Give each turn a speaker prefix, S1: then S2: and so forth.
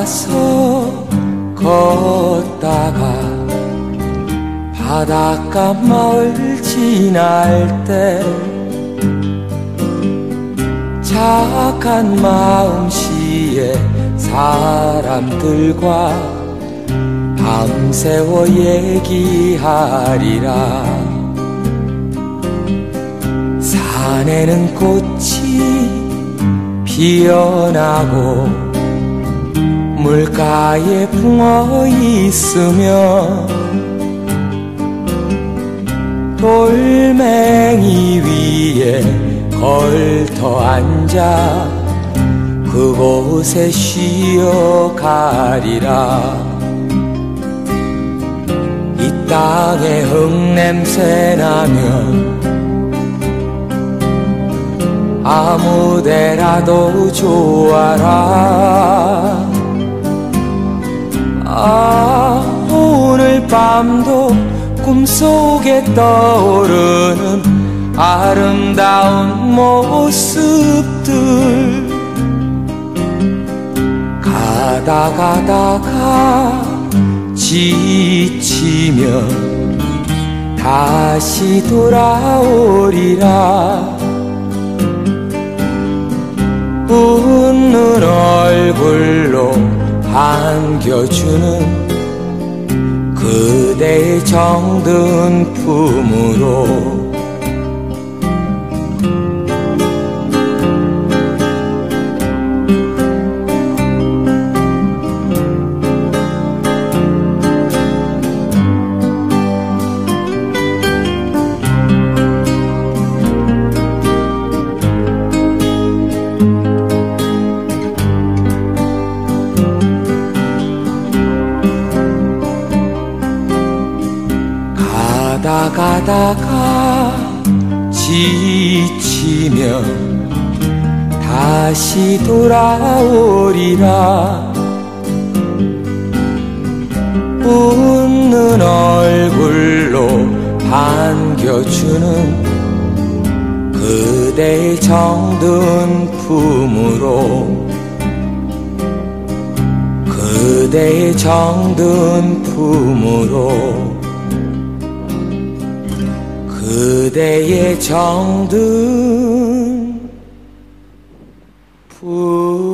S1: 따라서 걷다가 바닷가 마을 지날 때 착한 마음씨에 사람들과 밤새워 얘기하리라. 산에는 꽃이 피어나고 물가에 붕어 있으며 돌멩이 위에 걸터 앉아 그곳에 쉬어 가리라. 이 땅에 흙냄새 나면 아무데라도 좋아라 아 오늘 밤도 꿈속에 떠오르는 아름다운 모습들. 가다 가다가 지치면 다시 돌아오리라. 웃는 얼굴로 반겨주는 그대의 정든 품으로 가다 가다가 지치면 다시 돌아오리라. 웃는 얼굴로 반겨주는 그대의 정든 품으로 그대의 정든 품으로 그대의 정든 품